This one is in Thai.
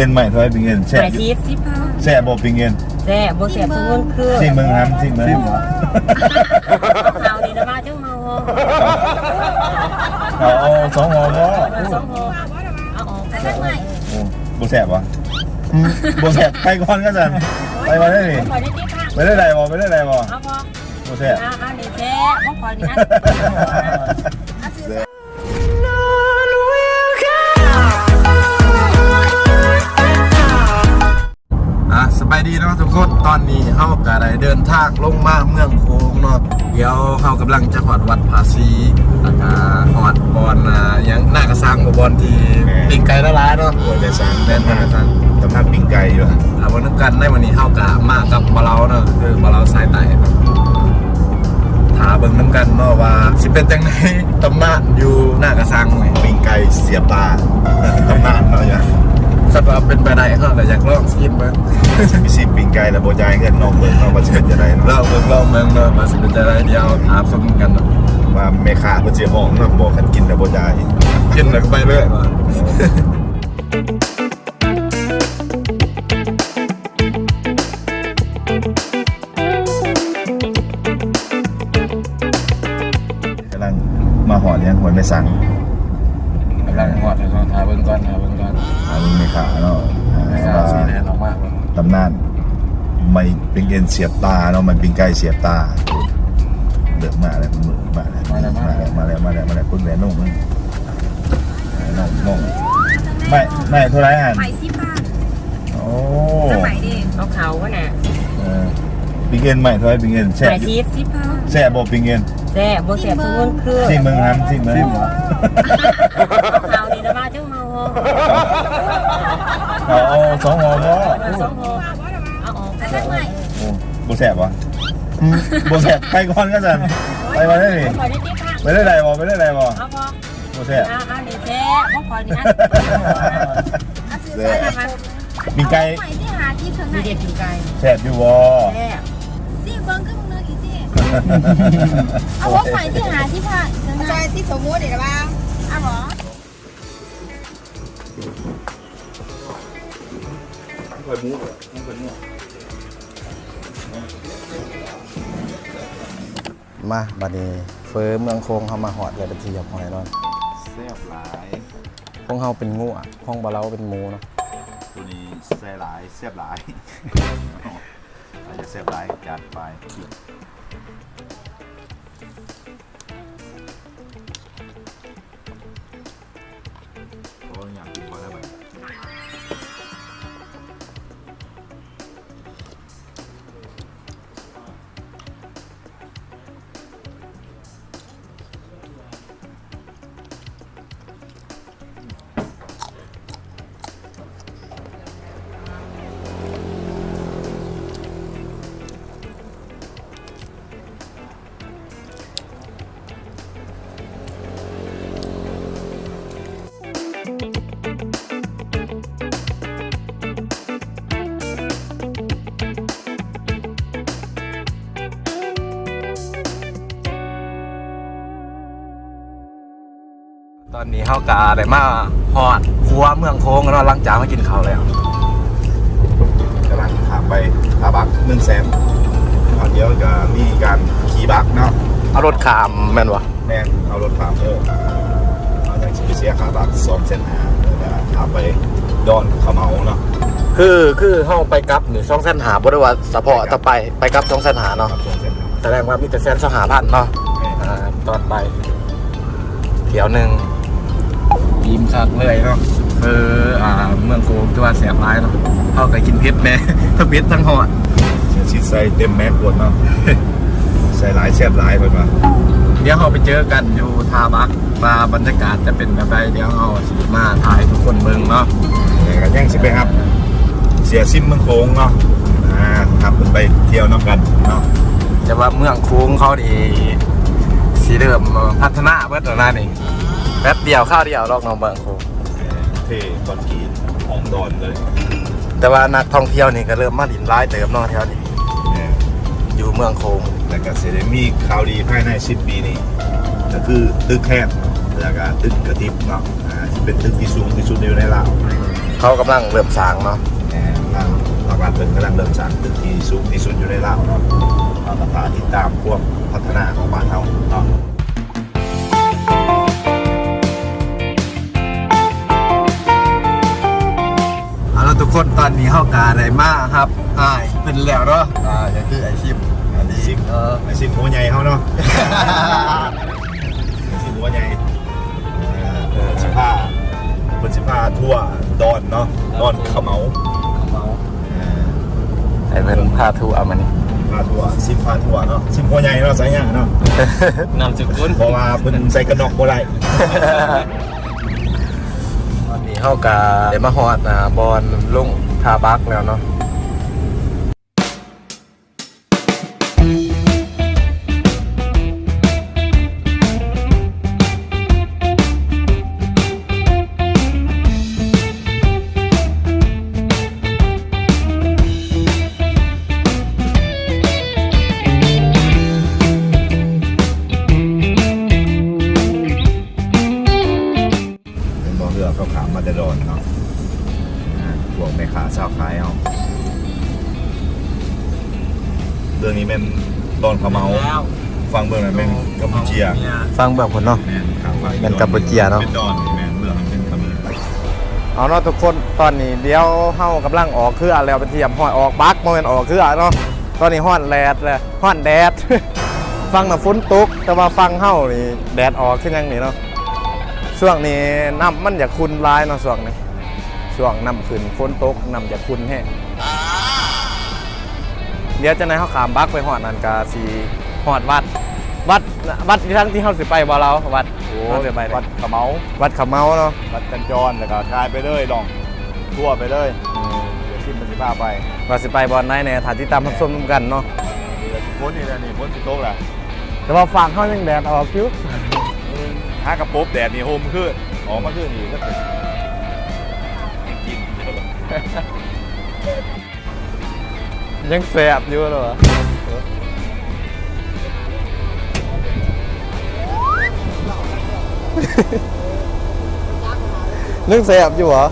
เงินใหม่เท่าไหร่เป็นเงินแช่หายชีสสิบห้าแช่บ่เป็นเงินแซ่บบ่แซ่บทุกคนคือซิมเมืองครับซิมเมืองเอาดีนะมาจังเมาเอาเอาสองห่อบ่เอาสองห่อเอาออกไปได้ไหมโอ้บ่แซ่บวะบ่แซ่บไปก่อนก็จันไปมาได้ดิคอยได้ที่ข้างไปได้ไรบ่ไปได้ไรบ่เอาพอบ่แซ่บอ่าอันนี้แซ่บบ่คอยนี่นะายดีเนาะทุกคนตอนนี้เฮากะได้เดินทางลงมาเมืองโค้งเนาะเดี๋ยวเฮากำลังจะหอดวัดภาษีแล้วก็หอดบอนอ่าหยังหน้ากระซังบ่บอนที่ปิงไก่ละลายเนาะโอ้ยได้สั่งแม่นบ่ได้ซังตำนานปิ้งไก่อยู่ฮะอ่าวันนึกกันในวันนี้เฮากะมากับบะเราเนาะคือบะเราสายไต่เนาะถาเบิ่งน้ำกันเนาะว่าสิเป็นจังไดตำนานอยู่หน้ากระซังนี่ปิ้งไก่เสียบตาตำนานเนาะอย่าง สัตว์ว่าเป็นไปได้เฮาก็อยากลองชิมเบิ่งมีสิปิ้งไก่แล้วบ่จ่ายเงินนอกเมืองเนาะว่าสิเป็นจังไดเนาะลองเบิ่งลองเบิ่งเนาะว่าสิเป็นจังไดเดี๋ยวถามชมกันเนาะว่าแม่ค้าเพิ่นสิห้องเนาะบ่คันกินแล้วบ่จ่ายกินแล้วก็ไปเลยว่ะกำลังมาหอดยังหวยไม่สั่งกำลังหอดเลยเนาะถามเบิ่งก่อนถามเบิ่งก่อนหาลุงแม่ค้าเนาะ มากเลยตำนานไม่เป็นเอ็นเสียบตาเนาะมันเป็นไก่เสียบตาเดือดมาแล้วมือมาแล้วมาแล้วมาแล้วมาแล้วมาแล้วมาแล้วคุณแหวนนุ่งมึงนุ่งนุ่งไม่ไม่เท่าไหรอะไหมสิบบาทโอ้สมัยเด็กเอาเขาวะน่ะเออปิงเงินใหม่เท่าไหรปิงเงินแช่หายชีสสิบห้าแช่บ่ปิงเงินแซ่บบ่แซ่บทุกคนคือซิมเมืองครับซิมเมืองเอาดีนะมาจังเมา เอาเอาสองหอบ่เอาสองหอเอาออกไปได้ไหมโอ้บ่แซ่บวะบ่แซ่บไปก่อนก็จันไปมาได้ดิคอยได้ที่ข้างไปได้ไรบ่ไปได้ไรบ่เอบ่แซ่บอ่าอันนี้แซ่บบ่คอยนี่นะอาซื้อใส่นะคะมีไก่ใหม่ที่หาที่ข้างในมีเด็ดกินไก่แซ่บอยู่บ่แซ่บสิเบิ้งขึ้นมึงเนื้ออีสิเอาว่าใหม่ที่หาที่ผ้าข้างในที่สมมุติเดี๋ยวบ้างอ้าวหรอ มาบัดนี้เฟอเมืองโค้งเฮามาหอดเลยเป็นทีเรียบร้อยเนาะแซ่บหลายห้องเฮาเป็นงูอะห้องบะเราเป็นหมูเนาะตัวนี้แซ่หลายแซ่บหลายอาจจะแซ่บหลายจัดไป เฮากาได้มาหอดครัวเมืองโค้งเนาะหลังจากมากินข้าวแล้วกำลังถามไปอาบักหนึ่งแสนตอนเดียวจะมีการขี่บักเนาะเอารถขามแม่นวะแม่นเอารถถามเออเอาอย่างสิไปเสียค่าบักสองเส้นหาแล้วก็ถามไปดอนเขาเมาเนาะคือคือเฮาไปกลับนี่ช่องเส้นหาบ่ได้ว่าเฉพาะถ้าไปไปกลับช่องเส้นหาครัเนาะบสองเส้นหาแสดงว่ามีแต่เส้นสหพันธ์เนาะแม่นอ่าตอนไปเที่ยวหนึ่งยิ้ม คักเลยเนาะเอออ่าเมืองโค้งที่ว่าแสบร้ายเนาะเฮาก็กินเผ็ดแม่ทั้งเผ็ดทั้งหอดเสียชิดใส่เต็มแม็กขวดเนาะใส่หลายแซ่บหลายเพิ่นว่าเดี๋ยวเราไปเจอกันอยู่ทาบักว่าบรรยากาศจะเป็นแบบไรเดี๋ยวเราสิมาถ่ายทุกคนเบิ่งเนาะแต่ก็ยังสิไปครับ เสียซิมเมืองโค้งเนาะอ่าครับไปเที่ยวน้ำกันเนาะแต่ว่าเมืองโค้งเขาดีสีเริ่มพัฒนาเบิดแล้วนะนี่ แป๊บเดียวข้าวเดียวลอกน้องเมืองโค้งเท่ตอนกีนห้องดอนเลยแต่ว่านักท่องเที่ยวนี่ก็เริ่มมาดินร้ายเติมเนาะแถวนี้เนี่ยอยู่เมืองโค้งแล้วก็เสได็มีข่าวดีภายใน10ปีนี้ก็คือตึกแคบแล้วก็ตึกกระติบเนาะอ่าที่เป็นตึกที่สูงที่สุดในลาวเขากำลังเริ่มสร้างเนาะแหม่ทางภาครัฐเป็นกำลังเริ่มสร้างตึกที่สูงที่สุดอยู่ในลาวเนาะเราก็ตาติดตามพวกพัฒนาของบ้านเราเนาะ คนตอนนี้เฮากาได้มาครับอ้ายเป็นแล้วเนาะอ่าอย่างที่ไอชิมอันนี้ซิมเออไอซิมหัวใหญ่เขาเนาะไอซิมหัวใหญ่เออสิผ้าเป็นสิผ้าทั่วดอนเนาะดอนขะเหมาเมาเออไอเป็นพาทูเอามานี่ผ้าทั่วซิมผ้าทั่วเนาะซิมหัวใหญ่เนาะสายงานเนาะนำสกุลเพราะว่าเพิ่นใส่กระนอกบ่ได้ตอนนี้ เฮากาได้มาฮอดอ่าบอลลุงทาบักแล้วเนาะ เป็นบ่อเรือเขาขามมาแต่ดอนเนาะอ่าพวกแม่ค้าชาวขายเอาเรื่องนี้แม่นดอนขะเหมาฟังเบิ่งนั่นเป็นกัมพูเชียฟังเบื้องผลเนาะแม่นครับเป็นกัมพูเชียเนาะเป็นดอนนี่แม่นเรื่องมันเป็นกัมพูเชียเอาเนาะทุกคนตอนนี้เดี๋ยวเฮากำลังออกเครือแล้วไปเทียมห้อยออกบักโมเมนออกเครือเนาะตอนนี้ห้อนแดดเลยห้อนแดดฟังน่ะฝนตกแต่ว่าฟังเฮานี่แดดออกขึ้นยังนี่เนาะ ช่วงนี้น้ำมันอยากคุณร้ายเนาะช่วงนี้ช่วงน้ำขึ้นฝนตกน้ำอยากคุณแห้งเดี๋ยวจะในเฮาขามบักไปหอดนั่นกาสีหอดวัด วัดวัดที่ทั้งที่เฮาสิไปบ่เราวัดเฮาสิไปไหนวัดขะเมาวัดเขาเมาเนาะวัดกันจรแล้วก็คลายไปเลยลองทั่วไปเลยเดี๋ยวชิมมันสิพาไปว่าสิไปบอลไหนเนี่ยถ่ายที่ตามพักส้มกันเนาะนี่แหละสิพ้นนี่แหละนี่พ้นสิโต๊ะแหละแต่ว่าฝั่งเขายังแดดออกอยู่ ถ้ากระปุ๊บแดดนี่โฮมขึ้นออกมาขึ้นอีกก็เป็นกินเดี๋ยวก่อนยังแสบอยู่เลยวะยังแสบอยู่เหรอ